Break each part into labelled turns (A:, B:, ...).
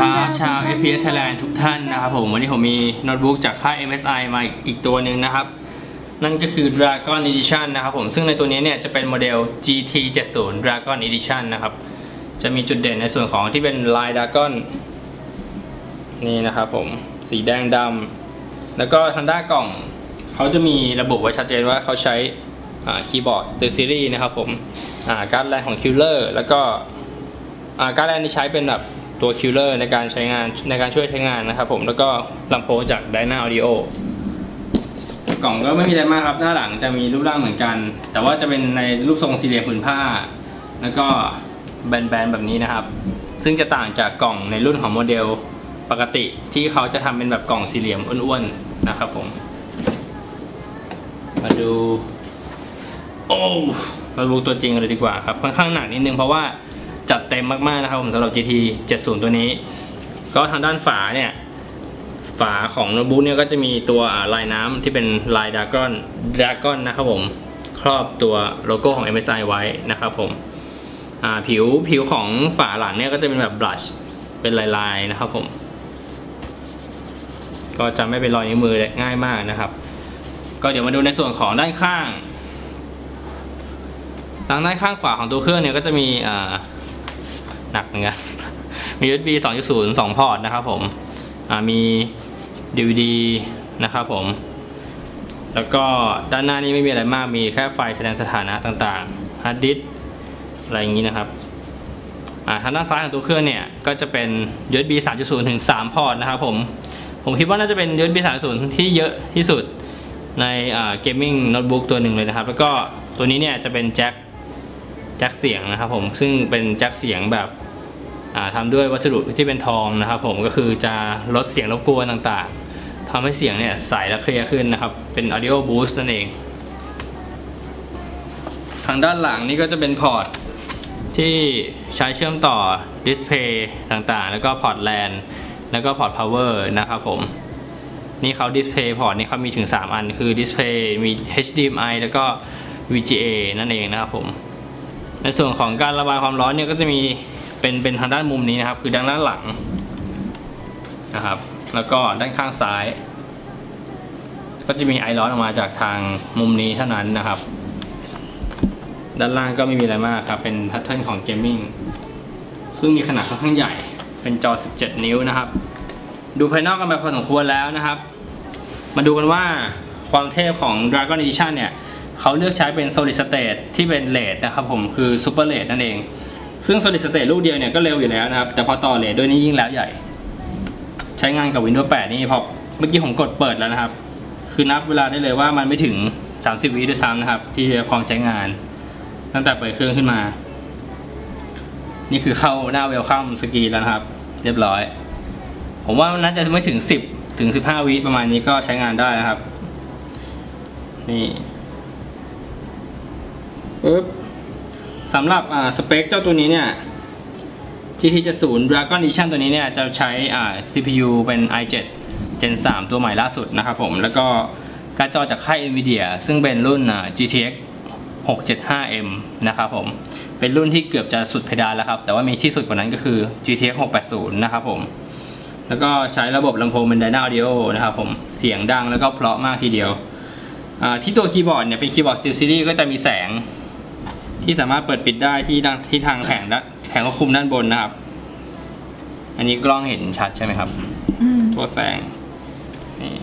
A: ครับ ชาว FPS Thailand ทุกท่านนะครับผม วันนี้ผมมีโน้ตบุ๊กจากค่าย MSI มาอีกตัวหนึ่งนะครับ นั่นก็คือ Dragon Edition นะครับผม ซึ่งในตัวนี้เนี่ยจะเป็นโมเดล GT70 Dragon Edition นะครับ จะมีจุดเด่นในส่วนของที่เป็นลาย Dragon นี่นะครับผม สีแดงดำ แล้วก็ทางด้านกล่องเขาจะมีระบุไว้ชัดเจนว่าเขาใช้คีย์บอร์ด Steel Series นะครับผมอ่าการ์ดแรงของ Killer แล้วก็อ่า การ์ดแรงที่ใช้เป็นแบบตัว Killer ในการใช้งานในการช่วยใช้งานนะครับผมแล้วก็ลำโพงจาก Dyna Audio กล่องก็ไม่มีอะไรมากครับหน้าหลังจะมีรูปร่างเหมือนกัน แต่ว่าจะเป็นในรูปทรงสี่เหลี่ยมผืนผ้า แล้วก็แบนๆแบบนี้นะครับ ซึ่งจะต่างจากกล่องในรุ่นของโมเดลปกติที่เขาจะทำเป็นแบบกล่องสี่เหลี่ยมอ้วนๆนะครับผม มาดูโอ้มาดูตัวจริงเลยดีกว่าครับค่อนข้างหนักนิดนึงเพราะว่า จัดเต็มมากๆนะครับผมสำหรับ GT 70 ตัวนี้ ก็ทางด้านฝาเนี่ย ฝาของโน้ตบุ๊กเนี่ยก็จะมีตัวลายน้ำที่เป็นลายดากอนดากอนนะครับผม ครอบตัวโลโก้ของ MSI ไว้นะครับผมผิวผิวของฝาหลังเนี่ยก็จะเป็นแบบบลัชเป็นลายๆนะครับผม ก็จะไม่เป็นรอยนิ้วมือง่ายมากนะครับ ก็เดี๋ยวมาดูในส่วนของด้านข้าง ทางด้านข้างขวาของตัวเครื่องเนี่ยก็จะมีอ่าหนักเหมือนกันมี USB 2.0 2 พอร์ตนะครับผมอ่ามี DVD นะครับผม แล้วก็ด้านหน้านี่ไม่มีอะไรมากมีแค่ไฟแสดงสถานะต่างๆฮาร์ดดิสอะไรอย่างนี้นะครับอ่าทางด้านซ้ายของตัวเครื่องเนี่ยก็จะเป็น USB 3.0 ถึง 3 พอร์ตนะครับผม ผมคิดว่าน่าจะเป็น USB 3.0 ที่เยอะที่สุดในเกมมิ่งโน้ตบุ๊กตัวหนึ่งเลยนะครับ แล้วก็ตัวนี้เนี่ยจะเป็นแจ็ค แจ็คเสียงนะครับผมซึ่งเป็นแจ็คเสียงแบบอ่าทำด้วยวัสดุที่เป็นทองนะครับ ผมก็คือจะลดเสียงรบกวนต่างๆทำให้เสียงเนี่ยใสและเคลียร์ขึ้นนะครับ เป็น audio boost นั่นเอง ทางด้านหลังนี่ก็จะเป็นพอร์ตที่ใช้เชื่อมต่อดิสเพย์ต่างๆ แล้วก็พอร์ตแลนแล้วก็พอร์ตพาวเวอร์นะครับผม นี่เขาดิสเพย์พอร์ตนี่เขามีถึง 3 อัน คือดิสเพย์มี HDMI แล้วก็ VGA นั่นเองนะครับผม ในส่วนของการระบายความร้อนเนี่ยก็จะมีเป็นเป็นทางด้านมุมนี้นะครับ คือด้านด้านหลังนะครับ แล้วก็ด้านข้างซ้าย ก็จะมีไอร้อนออกมาจากทางมุมนี้เท่านั้นนะครับ ด้านล่างก็ไม่มีอะไรมากครับ เป็นแพทเทิร์นของเกมมิ่งซึ่งมีขนาดค่อนข้างใหญ่ เป็นจอ 17 นิ้วนะครับ ดูภายนอกกันไปพอสมควรแล้วนะครับ มาดูกันว่าความเทพของ Dragon Edition เนี่ย เขาเลือกใช้เป็น Solid State ที่เป็นเลดนะครับผมคือ Super LED นั่นเอง ซึ่ง Solid State ลูกเดียวเนี่ยก็เร็วอยู่แล้วนะครับ แต่พอต่อเลดด้วยนี่ยิ่งแล้วใหญ่ ใช้งานกับ Windows 8 นี่พอเมื่อกี้ผมกดเปิดแล้วนะครับ คือนับเวลาได้เลยว่ามันไม่ถึง 30 วิด้วยซ้ำนะครับ ที่จะพร้อมใช้งาน ตั้งแต่เปิดเครื่องขึ้นมา นี่คือเข้าหน้าเวลคัมสกรีนแล้วนะครับ เรียบร้อย ผมว่าน่าจะไม่ถึง 10 ถึง 15 วิประมาณนี้ก็ใช้งานได้นะครับ นี่ ปึ๊บสำหรับสเปคเจ้าตัวนี้เนี่ย GT 70 Dragon Edition ตัวนี้เนี่ยจะใช้ CPU เป็น i7 Gen 3 ตัวใหม่ล่าสุดนะครับผม แล้วก็การ์ดจอจากค่าย Nvidia ซึ่งเป็นรุ่น GTX 675M นะครับผม เป็นรุ่นที่เกือบจะสุดเพดานแล้วครับ แต่ว่ามีที่สุดกว่านั้นก็คือ GTX 680 นะครับผม แล้วก็ใช้ระบบลำโพงเป็น Dyna Audio นะครับผม เสียงดังแล้วก็เพราะมากทีเดียว ที่ตัวคีย์บอร์ดเนี่ยเป็นคีย์บอร์ด Steel Series ก็จะมีแสง ที่สามารถเปิดปิดได้ที่ด้านที่ทางแผงด้านแผงควบคุมด้านบนนะครับ อันนี้กล้องเห็นชัดใช่ไหมครับ
B: อืม
A: ตัวแสงนี่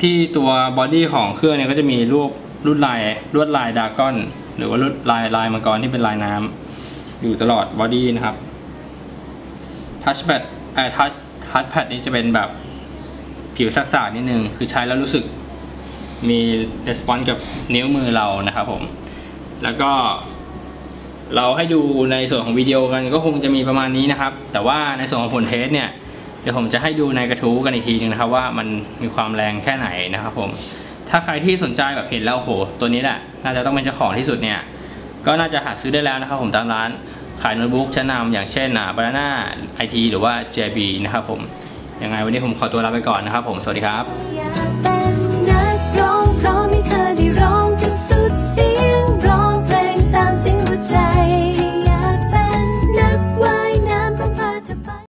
A: ที่ตัวบอดี้ของเครื่องเนี่ยก็จะมีรูปลวดลายลวดลายดากอน หรือว่าลวดลายลายมังกรที่เป็นลายน้ำอยู่ตลอดบอดี้นะครับทัชแพดไอ้ทัชทัชแพดนี่จะเป็นแบบผิวสักๆนิดนึง คือใช้แล้วรู้สึก มีレスปอนส์กับนิ้วมือเรานะครับผม แล้วก็ เราให้ดูในส่วนของวิดีโอกันก็คงจะมีประมาณนี้นะครับ แต่ว่าในส่วนของผลเทสเนี่ยเดี๋ยวผมจะให้ดูในกระทู้กันอีกทีนึงนะครับว่ามันมีความแรงแค่ไหนนะครับผม ถ้าใครที่สนใจแบบเห็นแล้วโห ตัวนี้แหละน่าจะต้องเป็นเจ้าของที่สุดเนี่ย ก็น่าจะหาซื้อได้แล้วนะครับผมตามร้านขายโน้ตบุ๊กชั้นนำอย่างเช่นบานาน่าไอทีหรือว่า JB นะครับผม ยังไงวันนี้ผมขอตัวลาไปก่อนนะครับผม สวัสดีครับ